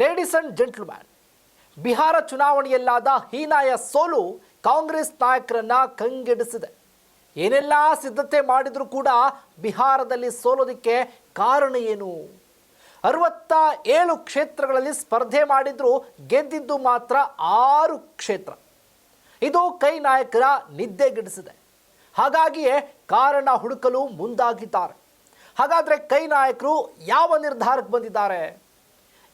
Ladies and gentleman Bihar ಚುನಾವಣೆಯಲ್ಲಾದ ಹೀನಾಯ ಸೋಲು ಕಾಂಗ್ರೆಸ್ ನಾಯಕರನ್ನ ಕಂಗೆಡಿಸಿದೆ. ಏನೆಲ್ಲ ಸಿದ್ಧತೆ ಮಾಡಿದರೂ ಕೂಡ ಬಿಹಾರದಲ್ಲಿ ಸೋಲೋದಕ್ಕೆ ಕಾರಣ ಏನು? ಅರವತ್ತ ಏಳು ಕ್ಷೇತ್ರಗಳಲ್ಲಿ ಸ್ಪರ್ಧೆ ಮಾಡಿದರೂ ಗೆದ್ದಿದ್ದು ಮಾತ್ರ ಆರು ಕ್ಷೇತ್ರ. ಇದು ಕೈ ನಾಯಕರ ನಿದ್ದೆಗೆಡಿಸಿದೆ ಹಾಗಾಗಿಯೇ ಕಾರಣ ಹುಡುಕಲು ಮುಂದಾಗಿದ್ದಾರೆ. ಹಾಗಾದರೆ ಕೈ ನಾಯಕರು ಯಾವ ನಿರ್ಧಾರಕ್ಕೆ ಬಂದಿದ್ದಾರೆ?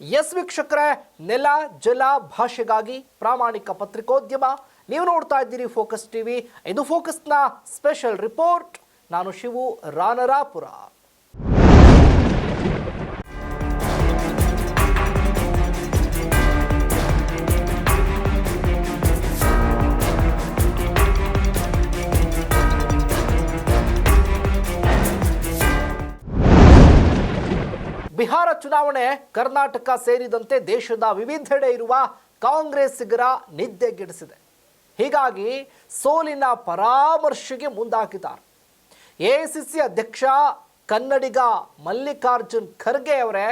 ಎಸ್ ವೀಕ್ಷಕರೇ, ನೆಲ, ಜಲ ಭಾಷೆಗಾಗಿ ಪ್ರಾಮಾಣಿಕ ಪತ್ರಿಕೋದ್ಯಮ. ನೀವು ನೋಡ್ತಾ ಇದ್ದೀರಿ ಫೋಕಸ್ ಟಿವಿ. ಇದು ಫೋಕಸ್ನ ಸ್ಪೆಷಲ್ ರಿಪೋರ್ಟ್. ನಾನು ಶಿವು ರಾನರಾಪುರ. ಬಿಹಾರ ಚುನಾವಣೆ ಕರ್ನಾಟಕ ಸೇರಿದಂತೆ ದೇಶದ ವಿವಿಧೆಡೆ ಇರುವ ಕಾಂಗ್ರೆಸ್ಸಿಗರ ನಿದ್ದೆಗೆಡಿಸಿದೆ ಹೀಗಾಗಿ ಸೋಲಿನ ಪರಾಮರ್ಶೆಗೆ ಮುಂದಾಕಿದ್ದಾರೆ ಎಐಸಿಸಿ ಅಧ್ಯಕ್ಷ ಕನ್ನಡಿಗ ಮಲ್ಲಿಕಾರ್ಜುನ್ ಖರ್ಗೆ ಅವರೇ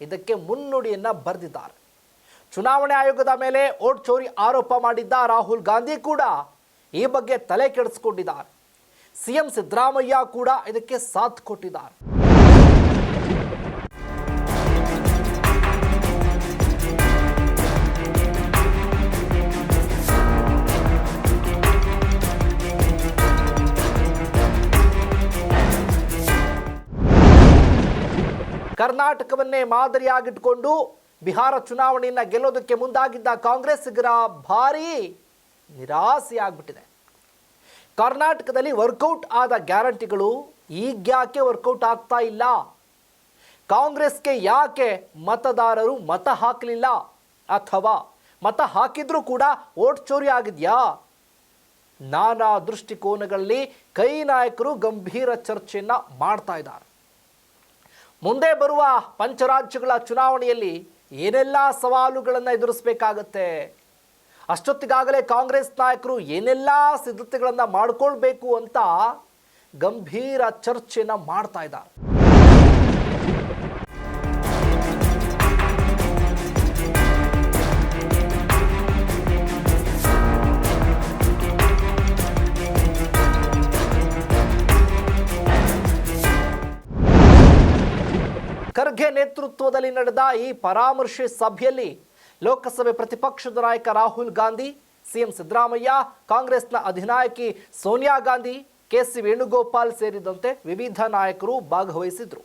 ಇದಕ್ಕೆ ಮುನ್ನುಡಿಯನ್ನು ಬರೆದಿದ್ದಾರೆ. ಚುನಾವಣೆ ಆಯೋಗದ ಮೇಲೆ ಓಟ್ ಚೋರಿ ಆರೋಪ ಮಾಡಿದ್ದ ರಾಹುಲ್ ಗಾಂಧಿ ಕೂಡ ಈ ಬಗ್ಗೆ ತಲೆ ಕೆಡಿಸ್ಕೊಂಡಿದ್ದಾರೆ. ಸಿಎಂ ಸಿದ್ದರಾಮಯ್ಯ ಕೂಡ ಇದಕ್ಕೆ ಸಾಥ್ ಕೊಟ್ಟಿದ್ದಾರೆ. ಕರ್ನಾಟಕವನ್ನೇ ಮಾದರಿಯಾಗಿಟ್ಕೊಂಡು ಬಿಹಾರ ಚುನಾವಣೆಯನ್ನ ಗೆಲ್ಲೋದಕ್ಕೆ ಮುಂದಾಗಿದ್ದ ಕಾಂಗ್ರೆಸ್ಸಿಗರ ಭಾರಿ ನಿರಾಸೆಯಾಗ್ಬಿಟ್ಟಿದೆ. ಕರ್ನಾಟಕದಲ್ಲಿ ವರ್ಕೌಟ್ ಆದ ಗ್ಯಾರಂಟಿಗಳು ಈಗ್ಯಾಕೆ ವರ್ಕೌಟ್ ಆಗ್ತಾ ಇಲ್ಲ? ಕಾಂಗ್ರೆಸ್ಗೆ ಯಾಕೆ ಮತದಾರರು ಮತ ಹಾಕಲಿಲ್ಲ? ಅಥವಾ ಮತ ಹಾಕಿದ್ರೂ ಕೂಡ ಓಟ್ ಚೋರಿ ಆಗಿದೆಯಾ? ನಾನಾ ದೃಷ್ಟಿಕೋನಗಳಲ್ಲಿ ಕೈ ನಾಯಕರು ಗಂಭೀರ ಚರ್ಚೆಯನ್ನು ಮಾಡ್ತಾ ಇದ್ದಾರೆ. ಮುಂದೆ ಬರುವ ಪಂಚರಾಜ್ಯಗಳ ಚುನಾವಣೆಯಲ್ಲಿ ಏನೆಲ್ಲ ಸವಾಲುಗಳನ್ನು ಎದುರಿಸಬೇಕಾಗತ್ತೆ? ಅಷ್ಟೊತ್ತಿಗಾಗಲೇ ಕಾಂಗ್ರೆಸ್ ನಾಯಕರು ಏನೆಲ್ಲ ಸಿದ್ಧತೆಗಳನ್ನು ಮಾಡಿಕೊಳ್ಬೇಕು ಅಂತ ಗಂಭೀರ ಚರ್ಚೆನ ಮಾಡ್ತಾ ಇದ್ದಾರೆ. ಖರ್ಗೆ ನೇತೃತ್ವದಲ್ಲಿ ನಡೆದ ಈ ಪರಾಮರ್ಶೆ ಸಭೆಯಲ್ಲಿ ಲೋಕಸಭೆ ಪ್ರತಿಪಕ್ಷದ ನಾಯಕ ರಾಹುಲ್ ಗಾಂಧಿ, ಸಿಎಂ ಸಿದ್ದರಾಮಯ್ಯ, ಕಾಂಗ್ರೆಸ್ನ ಅಧಿನಾಯಕಿ ಸೋನಿಯಾ ಗಾಂಧಿ, ಕೆಸಿ ವೇಣುಗೋಪಾಲ್ ಸೇರಿದಂತೆ ವಿವಿಧ ನಾಯಕರು ಭಾಗವಹಿಸಿದ್ರು.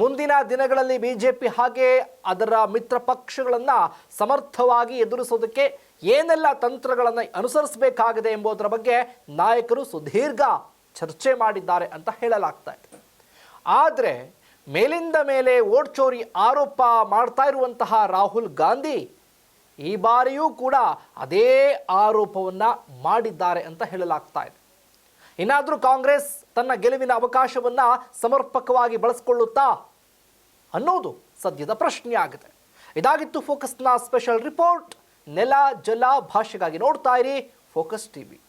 ಮುಂದಿನ ದಿನಗಳಲ್ಲಿ ಬಿಜೆಪಿ ಹಾಗೆ ಅದರ ಮಿತ್ರ ಪಕ್ಷಗಳನ್ನ ಸಮರ್ಥವಾಗಿ ಎದುರಿಸೋದಕ್ಕೆ ಏನೆಲ್ಲ ತಂತ್ರಗಳನ್ನು ಅನುಸರಿಸಬೇಕಾಗಿದೆ ಎಂಬುದರ ಬಗ್ಗೆ ನಾಯಕರು ಸುದೀರ್ಘ ಚರ್ಚೆ ಮಾಡಿದ್ದಾರೆ ಅಂತ ಹೇಳಲಾಗ್ತಾ ಇದೆ. ಆದರೆ ಮೇಲಿಂದ ಮೇಲೆ ಓಟ್ ಚೋರಿ ಆರೋಪ ಮಾಡ್ತಾ ಇರುವಂತಹ ರಾಹುಲ್ ಗಾಂಧಿ ಈ ಬಾರಿಯೂ ಕೂಡ ಅದೇ ಆರೋಪವನ್ನ ಮಾಡಿದ್ದಾರೆ ಅಂತ ಹೇಳಲಾಗ್ತಾ ಇದೆ. ಇನ್ನಾದರೂ ಕಾಂಗ್ರೆಸ್ ತನ್ನ ಗೆಲುವಿನ ಅವಕಾಶವನ್ನ ಸಮರ್ಪಕವಾಗಿ ಬಳಸಿಕೊಳ್ಳುತ್ತಾ ಅನ್ನೋದು ಸದ್ಯದ ಪ್ರಶ್ನೆ ಆಗಿದೆ ಇದಾಗಿತ್ತು ಫೋಕಸ್ನ ಸ್ಪೆಷಲ್ ರಿಪೋರ್ಟ್. ನೆಲ, ಜಲ ಭಾಷೆಗಾಗಿ ನೋಡ್ತಾ ಇರಿ ಫೋಕಸ್ ಟಿವಿ.